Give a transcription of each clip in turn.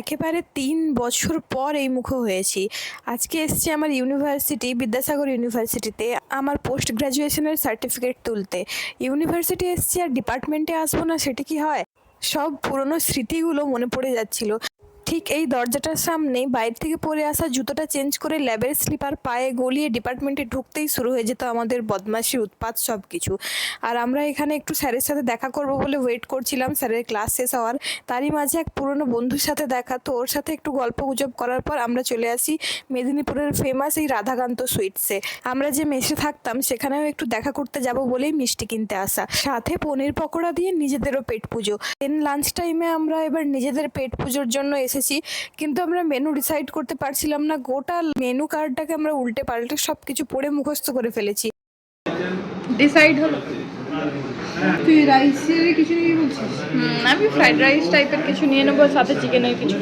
একেবারে তিন বছর পর এই মুখো হয়েছি। আজকে এসছি আমার ইউনিভার্সিটি, বিদ্যাসাগর ইউনিভার্সিটিতে আমার পোস্ট গ্র্যাজুয়েশনের সার্টিফিকেট তুলতে। ইউনিভার্সিটি এসছি আর ডিপার্টমেন্টে আসব না, সেটা কি হয়? সব পুরনো স্মৃতিগুলো মনে পড়ে যাচ্ছিল। ঠিক এই দরজাটার সামনে বাইরে থেকে পরে আসা জুতোটা চেঞ্জ করে ল্যাবের স্লিপার পায়ে গলিয়ে ডিপার্টমেন্টে ঢুকতেই শুরু হয়ে যেত আমাদের বদমাশি, উৎপাত সব কিছু আর আমরা এখানে একটু স্যারের সাথে দেখা করব বলে ওয়েট করছিলাম। স্যারের ক্লাস শেষ হওয়ার। তারই মাঝে এক পুরনো বন্ধুর সাথে দেখা। তো ওর সাথে একটু গল্প গুজব করার পর আমরা চলে আসি মেদিনীপুরের ফেমাস এই রাধাকান্ত সুইটসে আমরা যে মেসে থাকতাম সেখানেও একটু দেখা করতে যাব বলেই মিষ্টি কিনতে আসা। সাথে পনির পকোড়া দিয়ে নিজেদেরও পেট পুজো। দেন লাঞ্চ টাইমে আমরা এবার নিজেদের পেট পুজোর জন্য এসেছি কিন্তু আমরা মেনু ডিসাইড করতে পারছিলাম না। গোটা মেনু কার্ডটাকে আমরা উল্টে পাল্টে সব কিছু পড়ে মুখস্থ করে ফেলেছি। ডিসাইড হলো। তুই রাইসের কিছু নিয়ে বলছিস? আমি ফ্রাইড রাইস টাইপের কিছু নিয়ে নেব সাথে চিকেনের কিছু।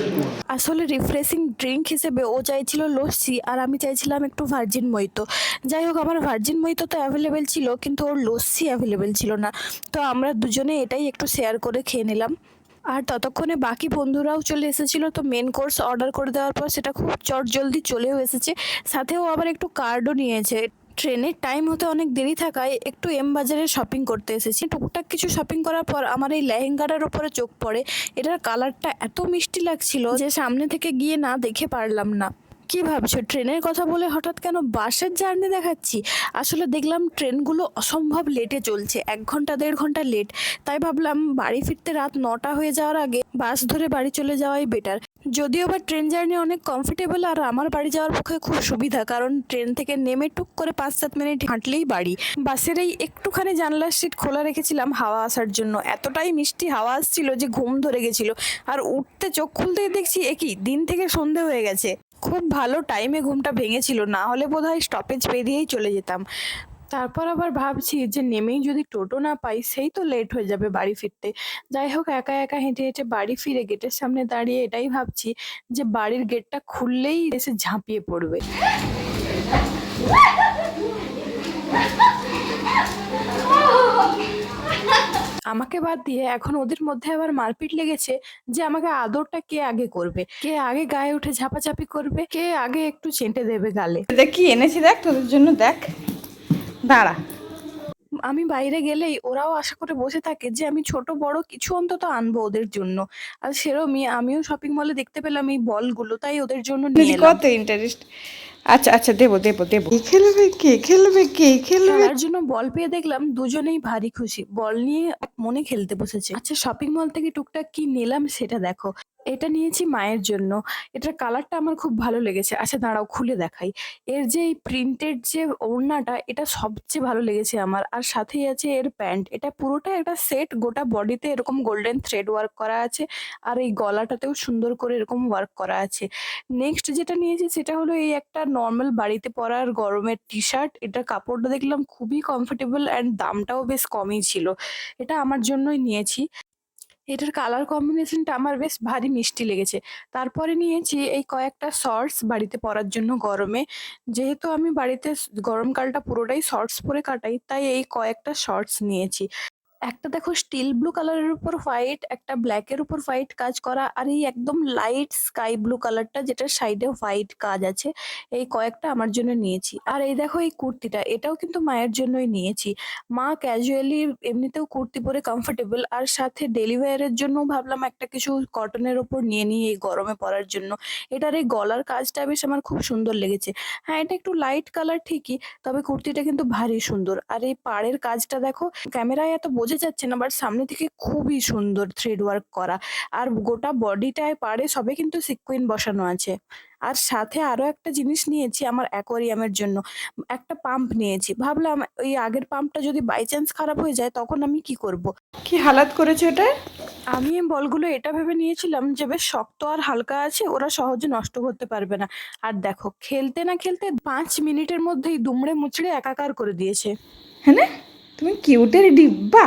আসলে রিফ্রেশিং ড্রিঙ্ক হিসেবে ও চাইছিল লস্যি আর আমি চাইছিলাম একটু ভার্জিন মইতো। যাই হোক আমার ভার্জিন মইতো তো অ্যাভেলেবেল ছিল কিন্তু ওর লস্যি অ্যাভেলেবেল ছিল না। তো আমরা দুজনে এটাই একটু শেয়ার করে খেয়ে নিলাম। আর ততক্ষণে বাকি বন্ধুরাও চলে এসেছিল, তো মেন কোর্স অর্ডার করে দেওয়ার পর সেটা খুব চট জলদি চলেও এসেছে। সাথেও আবার একটু কার্ডও নিয়েছে। ট্রেনের টাইম হতে অনেক দেরি থাকায় একটু এম বাজারে শপিং করতে এসেছি। টুকটাক কিছু শপিং করার পর আমার এই লেহেঙ্গাটার ওপরে চোখ পড়ে। এটার কালারটা এত মিষ্টি লাগছিল যে সামনে থেকে গিয়ে না দেখে পারলাম না। কি ভাবছ? ট্রেনের কথা বলে হঠাৎ কেন বাসের জার্নি দেখাচ্ছি? আসলে দেখলাম ট্রেনগুলো অসম্ভব লেটে চলছে, এক ঘণ্টা, দেড় ঘণ্টা লেট তাই ভাবলাম বাড়ি ফিরতে রাত নটা হয়ে যাওয়ার আগে বাস ধরে বাড়ি চলে যাওয়াই বেটার যদিও বা ট্রেন জার্নি অনেক কমফোর্টেবল আর আমার বাড়ি যাওয়ার পক্ষে খুব সুবিধা, কারণ ট্রেন থেকে নেমে টুক করে পাঁচ সাত মিনিট হাঁটলেই বাড়ি। বাসের এই একটুখানি জানলার সিট খোলা রেখেছিলাম হাওয়া আসার জন্য। এতটাই মিষ্টি হাওয়া আসছিল যে ঘুম ধরে গেছিল। আর উঠতে চোখ খুলতেই দেখছি একই দিন থেকে সন্ধে হয়ে গেছে। খুব ভালো টাইমে ঘুমটা ভেঙেছিল, না হলে বোধ হয় স্টপেজ পেরিয়েই চলে যেতাম। তারপর আবার ভাবছি যে নেমেই যদি টোটো না পাই, সেই তো লেট হয়ে যাবে বাড়ি ফিরতে। যাই হোক, একা একা হেঁটে হেঁটে বাড়ি ফিরে গেটের সামনে দাঁড়িয়ে এটাই ভাবছি যে বাড়ির গেটটা খুললেই এসে ঝাঁপিয়ে পড়বে। আমাকে বাদ দিয়ে এখন ওদের মধ্যে আবার মারপিট লেগেছে যে আমাকে আদরটা কে আগে করবে? কে আগে গায়ে উঠে ঝাপাঝাপি করবে? কে আগে একটু চেঁটে দেবে গালে? দেখ কি এনেছি দেখ? তোদের জন্য দেখ। দাঁড়া। আমি বাইরে গেলেই ওরাও আশা করে বসে থাকে যে আমি ছোট বড় কিছু অন্তত আনব ওদের জন্য। আর সেরমই আমিও শপিং মলে দেখতে পেলাম এই বলগুলো তাই ওদের জন্য নিয়ে কত ইন্টারেস্ট আচ্ছা আচ্ছা দেবো দেবো দেবো। কে খেলবে কে খেলবে কে খেলবে? খেলার জন্য বল পেয়ে দেখলাম দুজনেই ভারী খুশি। বল নিয়ে মনে খেলতে বসেছে। আচ্ছা শপিং মল থেকে টুকটাক কি নিলাম সেটা দেখো। এটা নিয়েছি মায়ের জন্য। এটার কালারটা আমার খুব ভালো লেগেছে। আচ্ছা দাঁড়াও, খুলে দেখাই। এর যে এই প্রিন্টেড যে ওড়নাটা, এটা সবচেয়ে ভালো লেগেছে আমার। আর সাথেই আছে এর প্যান্ট। এটা পুরোটা একটা সেট গোটা বডিতে এরকম গোল্ডেন থ্রেড ওয়ার্ক করা আছে আর এই গলাটাতেও সুন্দর করে এরকম ওয়ার্ক করা আছে। নেক্সট যেটা নিয়েছি, সেটা হলো এই একটা নর্মাল বাড়িতে পরার গরমের টি শার্ট এটার কাপড়টা দেখলাম খুবই কমফোর্টেবল অ্যান্ড দামটাও বেশ কমই ছিল। এটা আমার জন্যই নিয়েছি। এটার কালার কম্বিনেশনটা আমার বেশ ভারী মিষ্টি লেগেছে। তারপরে নিয়েছি এই কয়েকটা শর্টস বাড়িতে পরার জন্য গরমে। যেহেতু আমি বাড়িতে গরমকালটা পুরোটাই শর্টস পরে কাটাই, তাই এই কয়েকটা শর্টস নিয়েছি। একটা দেখো স্টিল ব্লু কালারের উপর হোয়াইট একটা ব্ল্যাকের উপর হোয়াইট কাজ করা, আর এই একদম লাইট স্কাই ব্লু কালারটা যেটার সাইডে হোয়াইট কাজ আছে, এই কয়েকটা আমার জন্য নিয়েছি। আর এই দেখো এই কুর্তিটা, এটাও কিন্তু মায়ের জন্যই নিয়েছি। মা ক্যাজুয়ালি এমনিতেও কুর্তি পরে কমফোর্টেবল আর সাথে ডেলি ওয়্যারের জন্য ভাবলাম একটা কিছু কটনের ওপর নিয়ে নিই এই গরমে পরার জন্য। এটার এই গলার কাজটা বেশ আমার খুব সুন্দর লেগেছে। হ্যাঁ এটা একটু লাইট কালার ঠিকই, তবে কুর্তিটা কিন্তু ভারী সুন্দর। আর এই পাড়ের কাজটা দেখো, ক্যামেরায় এত বোঝা যাচ্ছে না বাট সামনে থেকে খুবই সুন্দর থ্রেড ওয়ার্ক করা। আর গোটা বডিটায় পাড়ে সবে কিন্তু সিকুইন বসানো আছে। আর সাথে আরও একটা জিনিস নিয়েছি আমার অ্যাকোয়ারিয়ামের জন্য। একটা পাম্প নিয়েছি। ভাবলাম ওই আগের পাম্পটা যদি বাই চান্স খারাপ হয়ে যায় তখন আমি কি করব। কি হালাত করেছে ওটা? আমি বলগুলো এটা ভেবে নিয়েছিলাম যে বেশ শক্ত আর হালকা আছে ওরা সহজে নষ্ট করতে পারবে না। আর দেখো খেলতে না খেলতে পাঁচ মিনিটের মধ্যেই দুমড়ে মুচড়ে একাকার করে দিয়েছে। হ্যাঁ? না? তুমি কিউটের ডিব্বা?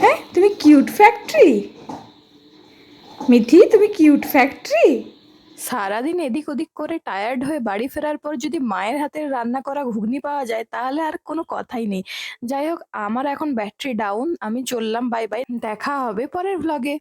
হ্যাঁ তুমি কিউট ফ্যাক্টরি? মিথি, তুমি কিউট ফ্যাক্টরি? সারাদিন এদিক ওদিক করে টায়ার্ড হয়ে বাড়ি ফেরার পর যদি মায়ের হাতের রান্না করা ঘুগনি পাওয়া যায়, তাহলে আর কোনো কথাই নেই। যাই হোক, আমার এখন ব্যাটারি ডাউন, আমি চললাম, বাই বাই। দেখা হবে পরের ভ্লগে